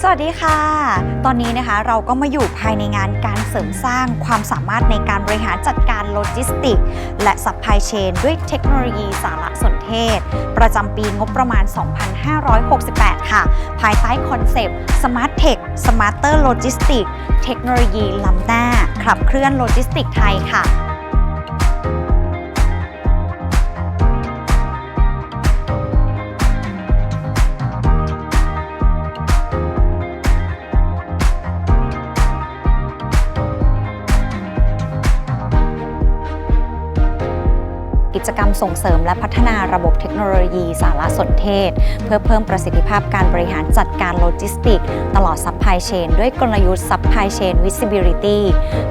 สวัสดีค่ะ ตอนนี้นะคะเราก็มาอยู่ภายในงานการเสริมสร้างความสามารถในการบริหารจัดการโลจิสติก และซัพพลายเชนด้วยเทคโนโลยีสารสนเทศ ประจำปีงบประมาณ 2568 ค่ะ ภายใต้คอนเซปต์ Smart Tech Smarter Logistics เทคโนโลยีล้ำหน้า ขับเคลื่อนโลจิสติกไทยค่ะ กิจกรรมส่งเสริมและพัฒนาระบบเทคโนโลยีสารสนเทศ เพื่อเพิ่มประสิทธิภาพการบริหารจัดการโลจิสติก ตลอดซัพพลายเชนด้วยกลยุทธ์ Supply Chain Visibility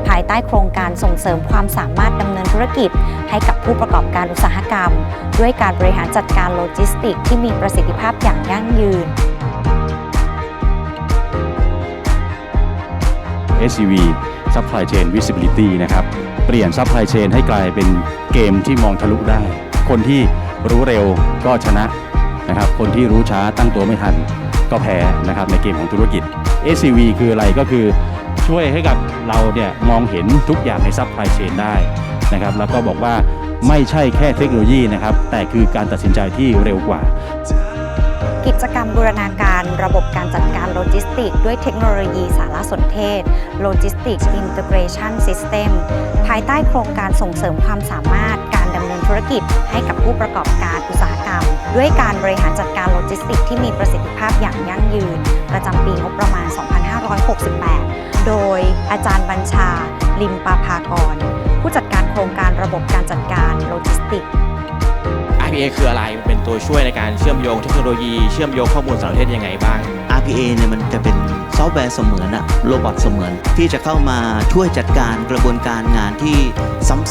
ภายใต้โครงการส่งเสริมความสามารถดำเนินธุรกิจ ให้กับผู้ประกอบการอุตสาหกรรม ด้วยการบริหารจัดการโลจิสติก ที่มีประสิทธิภาพอย่างยั่งยืน SCV Supply Chain Visibility นะครับ เปลี่ยน Supply Chain ให้กลายเป็นเกมที่มองทะลุได้ คนที่รู้เร็วก็ชนะนะครับ คนที่รู้ช้าตั้งตัวไม่ทัน ก็แพ้นะครับในเกมของธุรกิจ SCV คืออะไรก็คือช่วยให้กับเราเนี่ยมองเห็นทุกอย่างใน Supply Chain ได้นะครับแล้วก็บอกว่าไม่ใช่แค่เทคโนโลยีนะครับ แต่คือการตัดสินใจที่เร็วกว่า กิจกรรมบูรณาการระบบการจัดการโลจิสติก ด้วยเทคโนโลยีสารสนเทศ Logistics Integration System ภายใต้โครงการส่งเสริมความสามารถการดำเนินธุรกิจให้กับผู้ประกอบการอุตสาหกรรม ด้วยการบริหารจัดการโลจิสติกที่มีประสิทธิภาพอย่างยั่งยืน ประจำปีงบประมาณ 2568 โดยอาจารย์บัญชา ลิมปาภากรผู้จัดการ RPA คืออะไรมันเป็นตัวช่วยในการเชื่อมโยงเทคโนโลยี เชื่อมโยงข้อมูลสารสนเทศยังไงบ้าง RPA เนี่ยมันจะเป็นซอฟต์แวร์เสมือนอะโรบอทเสมือน ที่จะเข้ามาช่วยจัดการกระบวนการงานที่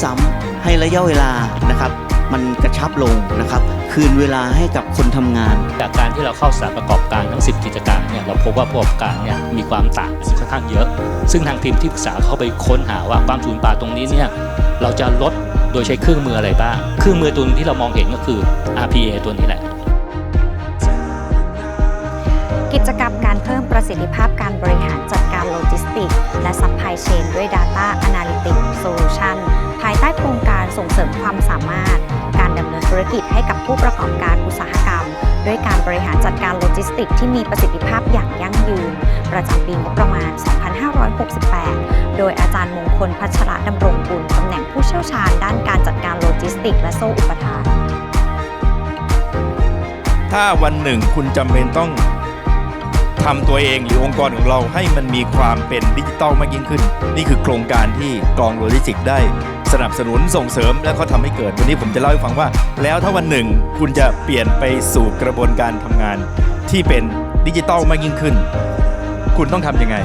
ซ้ำๆให้ระยะเวลานะครับ มันกระชับลงนะครับ คืนเวลาให้กับคนทำงาน จากการที่เราเข้าสถานประกอบการทั้ง 10 กิจการเนี่ยเราพบว่าผู้ประกอบการเนี่ยมีความต่างกันค่อนข้างเยอะ ซึ่งทางทีมที่ปรึกษาเข้าไปค้นหาว่าความสูญเปล่าตรงนี้เนี่ยเราจะลด โดยใช้เครื่องมืออะไรบ้าง เครื่องมือตัวที่เรามองเห็นก็คือ RPA ตัวนี้แหละ กิจกรรมการเพิ่มประสิทธิภาพการบริหารจัดการโลจิสติก และซัพพลายเชนด้วย Data Analytics Solution ภายใต้โครงการส่งเสริมความสามารถ การดำเนินธุรกิจให้กับผู้ประกอบการอุตสาหกรรม ด้วยการบริหารจัดการโลจิสติก ที่มีประสิทธิภาพอย่างยั่งยืน ประจำปีงบประมาณ 2568 โดยอาจารย์มงคลพัชระดำ ยวชาญด้านการจัดการโลจิสติก และโซ่อุปทาน ถ้าวันหนึ่งคุณจำเป็นต้องทำตัวเองหรือองค์กรของเราให้มันมีความเป็นดิจิตอลมากยิ่งขึ้น นี่คือโครงการที่กองโลจิสติกส์ได้สนับสนุนส่งเสริมและก็ทำให้เกิด วันนี้ผมจะเล่าให้ฟังว่า แล้วถ้าวันหนึ่งคุณจะเปลี่ยนไปสู่กระบวนการทำงาน ที่เป็นดิจิตอลมากยิ่งขึ้น คุณต้องทำยังไง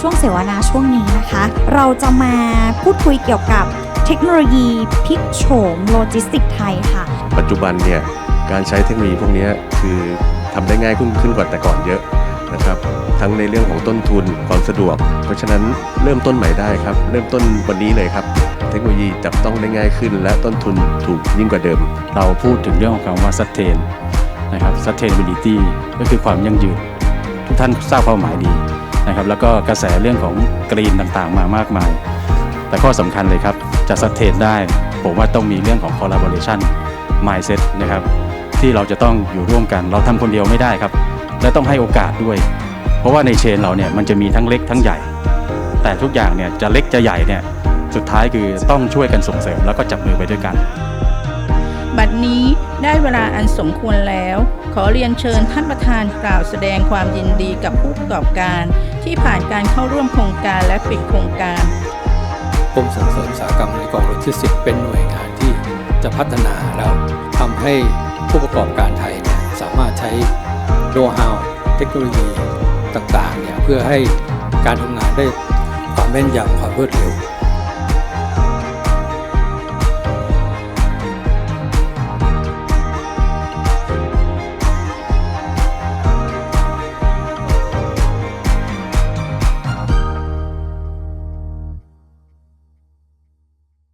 ช่วงเสวนาช่วงนี้นะคะ เราจะมาพูดคุยเกี่ยวกับเทคโนโลยีพลิกโฉมโลจิสติกไทยค่ะ ปัจจุบันเนี่ยการใช้เทคโนโลยีพวกเนี้ยคือทำได้ง่ายขึ้นขึ้นกว่าแต่ก่อนเยอะนะครับทั้งในเรื่องของต้นทุนความสะดวก เพราะฉะนั้นเริ่มต้นใหม่ได้ครับ เริ่มต้นวันนี้เลยครับ เทคโนโลยีจับต้องได้ง่ายขึ้น และต้นทุนถูกยิ่งกว่าเดิม เราพูดถึงเรื่องของคำว่า sustain นะครับ sustainability ก็คือความยั่งยืน ทุกท่านทราบความหมายดี นะครับแล้วก็กระแสเรื่องของกรีนต่างๆ มามากมาย แต่ข้อสำคัญเลยครับ จะ sustain ได้ ผมว่าต้องมีเรื่องของ collaboration mindset นะครับที่เราจะต้องอยู่ร่วมกัน เราทำคนเดียวไม่ได้ครับ และต้องให้โอกาสด้วย เพราะว่าในเชนเราเนี่ยมันจะมีทั้งเล็กทั้งใหญ่ แต่ทุกอย่างเนี่ยจะเล็กจะใหญ่เนี่ยสุดท้ายคือต้องช่วยกันส่งเสริมแล้วก็จับมือไปด้วยกัน บัดนี้ได้เวลาอันสมควรแล้ว ขอเรียนเชิญท่านประธานกล่าวแสดงความยินดีกับผู้ประกอบการ ที่ผ่านการเข้าร่วมโครงการและปิดโครงการกรมส่งเสริมอุตสาหกรรมในกองโลจิสติกส์เป็นหน่วยงานที่จะพัฒนาแล้วทำให้ผู้ประกอบการไทยเนี่ยสามารถใช้โน้ตฮาวเทคโนโลยีต่างๆเนี่ยเพื่อให้การทำงานได้ความแม่นยำความรวดเร็ว